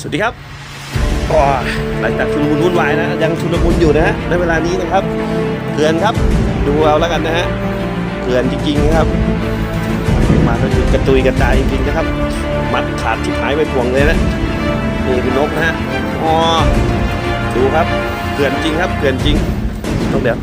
สวัสดีครับก็หลังจากชุลมุนวุ่นวายนะยังชุลมุนอยู่นะฮะในเวลานี้นะครับเขื่อนครับ ดูเอาแล้วกันนะฮะเขื่อนจริงๆนะครับ มาก็คือกระตุยกระจายจริงๆนะครับ มัดขาดชิบหายไปพวงเลยนะนี่คือนกนะฮะอ๋อดูครับเขื่อนจริงครับเขื่อนจริงต้องเดี๋ยว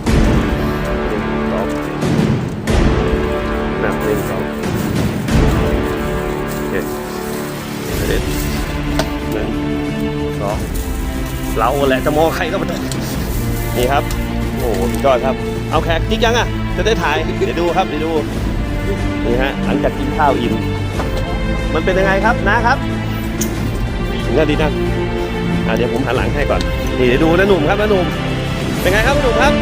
เราแหละจะมองใครก็ไม่ได้นี่ครับ โอ้โหสุดยอดครับ เอาแขกจริงยังอะ จะได้ถ่าย เดี๋ยวดูครับ เดี๋ยวดู นี่ฮะ หลังจากกินข้าวอิ่ม มันเป็นยังไงครับนะครับ ถึงนาดีนั่นอะเดี๋ยวผมหันหลังให้ก่อน นี่เดี๋ยวดูนะหนุ่มครับนะหนุ่ม เป็นไงครับหนุ่มครับ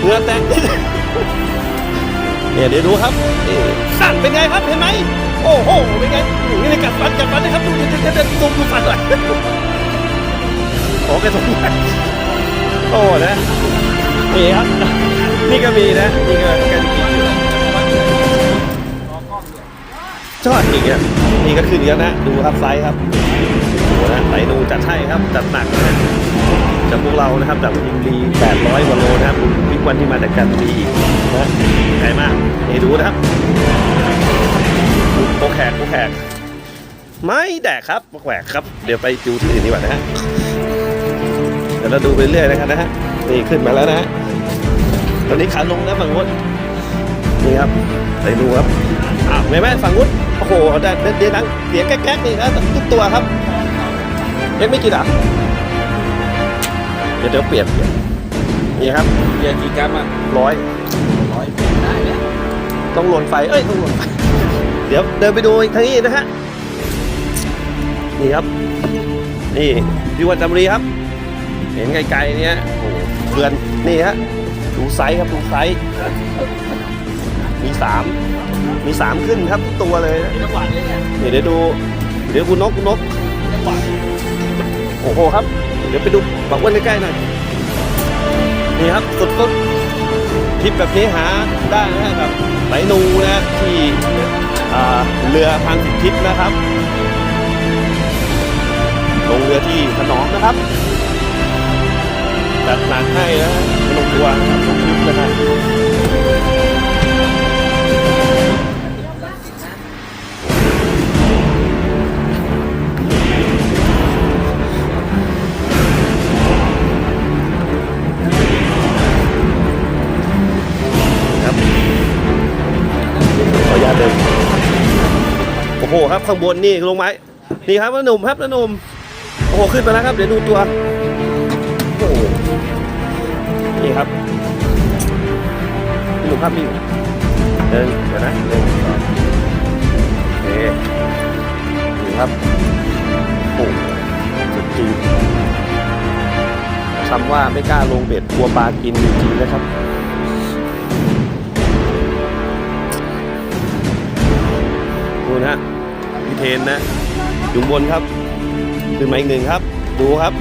เหงื่อแตกเนี่ยเดี๋ยวดูครับนี่สั่นเป็นไงครับเห็นไหมโอ้โหเป็นไงนี่เลยกัดฟันกัดฟันนะครับดูดูดูดูดูดูฟันหน่อย โอ้กระสุนโอ้นะนี่ครับ นี่ก็มีนะ นี่ก็กันกินอยู่ชอดอีกอะนี่ก็ขึ้นเยอะนะ ดูครับไซส์ครับโอ้นะไหลดูจัดให้ครับ จัดหนักนะจากพวกเรานะครับจากยิมรี800กว่าโลนะครับพิกวันที่มาจากกันรีอีกนะไกลมากนี่ดูนะครับโปแขกโปแขกไม่แดกครับโปแขกครับ เดี๋ยวไปดูที่อื่นดีกว่านะฮะ เดี๋ยวเราดูไปเรื่อยนะครับนะฮะนี่ขึ้นมาแล้วนะฮะตอนนี้ขาลงนะฝั่งนู้นนี่ครับไปดูครับอ้าวไม่แม่ฝั่งนู้นโอ้โหได้เดี๋ยวนังเสียงแก๊กๆนี่นะทุกตัวครับยังไม่กินอะเดี๋ยวเดี๋ยวเปลี่ยนเปลี่ยนนี่ครับเรียนกี่กรัมอะร้อยร้อยได้แล้วต้องหล่นไฟเอ้ยต้องหล่นไฟเดี๋ยวเดินไปดูอีกทางนี้นะฮะนี่ครับ นี่พี่วันจำรีครับ เห็นไกลๆเนี่ยโอ้โหเพื่อนนี่ฮะดูไซส์ครับดูไซส์มีสามมีสามขึ้นครับทุกตัวเลยนะจังหวะนี้เนี่ยเดี๋ยวเดี๋ยวดูเดี๋ยวคุณนกคุณนกจังหวะโอ้โหครับ เดี๋ยวไปดูบักอ้วนใกล้ๆหน่อยนี่ครับสุดต้นทริปแบบนี้หาได้นะฮะกับไหลนูนะที่อ่าเรือพังสิบทิศนะครับลงเรือที่ขนอมนะครับ จัดหนักให้นะไม่ต้องกลัวทุกทริปนะครับครับขออนุญาเดินโอ้โหครับข้างบนนี่ลงไม้นี่ครับหนุ่มครับหนุ่มโอ้โหขึ้นมาแล้วครับเดี๋ยวดูตัว หนุ่มครับมีเดินเดี๋ยวนะเดินงสองโอเคนี่ครับโอ้โหสุดจริงคำว่าไม่กล้าลงเบ็ดกลัวปลากินจริงๆนะครับดูนะฮะพี่เทนนะ อยู่บนครับขึ้นมาอีกหนึ่งครับ ดูครับ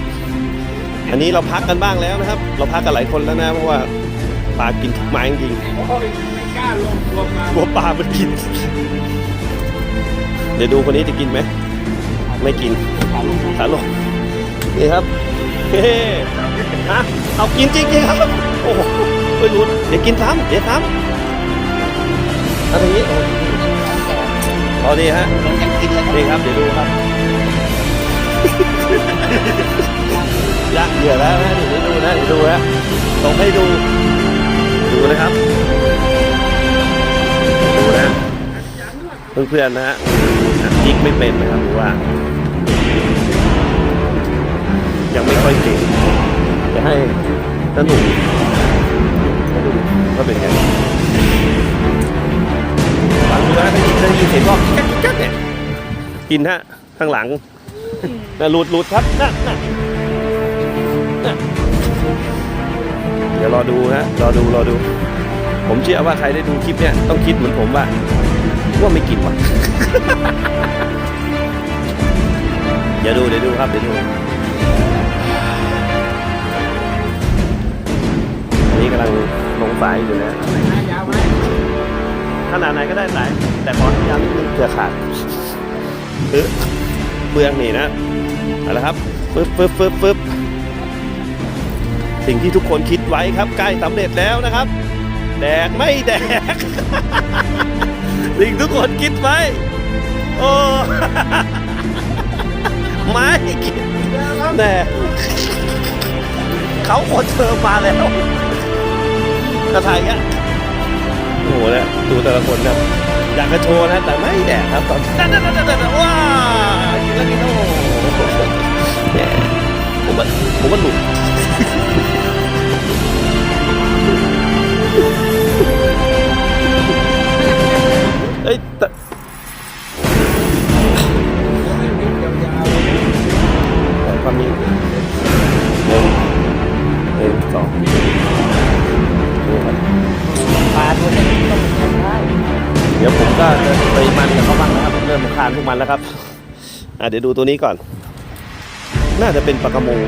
อันนี้เราพักกันบ้างแล้วนะครับ เราพักกันหลายคนแล้วนะเพราะว่า ปลากินทุกไม้จริงกลัวปลามันกิน เดี๋ยวดูคนนี้จะกินไหม ไม่กินขาลงนี่ครับเฮ้ฮะเอากินจริงๆครับ โอ้โหไม่รู้เดี๋ยวกินซ้ำเดี๋ยวซ้ำอะไรอย่างนี้โอ้พอดีฮะลงยังกินเลยครับนี่ครับ เดี๋ยวดูครับยักเหยื่อแล้วนะเดี๋ยวดูนะเดี๋ยวดูนะส่งให้ดู ดูนะครับ ดูนะเพื่อนๆนะฮะยิกไม่เป็นนะครับหรือว่า ยังไม่ค่อยเก่งจะให้สนุกมาดูว่าเป็นไงฟังดูนะได้ยินได้ยินเสียงก็แก๊กแก๊กเนี่ยกินฮะข้างหลังน่ะหลุดหลุดครับน่ะน่น ดี๋ยวรอดูฮะรอดูรอดู ผมเชื่อว่าใครได้ดูคลิปเนี่ยต้องคิดเหมือนผมว่าว่าไม่กินว่ะเดี๋ยวดูเดี๋ยวดูครับเดี๋ยวดูอันนี้กำลังลงสายอยู่นะขนาดไหนก็ได้สายแต่ขอให้ยาวนิดนึงเผื่อขาดเออเบืองนี่นะเอาละครับปึ๊บปึ๊บปึ๊บปึ๊บ สิ่งที่ทุกคนคิดไว้ครับใกล้สำเร็จแล้วนะครับ แดกไม่แดก สิ่งทุกคนคิดไว้โอ้ไม่คิดแน่เขาคนเธอมาแล้วกระถ่ายเงี้ยโอ้โหเนี่ยดูแต่ละคนนะอยากจะโชว์นะแต่ไม่แดกครับตอนนั่นนั่นนั่นนั่นว้ากินแล้วกินแล้วโอ้โหแหม ผมว่าผมว่าหลุดเอ้ยแต่ความนี้หนึ่งหนึ่งสองนี่ครับปลาตัวนี้ต้องได้เดี๋ยวผมก็จะไปมันกับเขาบ้างนะครับ เริ่มคานพวกมันแล้วครับ อะเดี๋ยวดูตัวนี้ก่อน น่าจะเป็นปลากระมง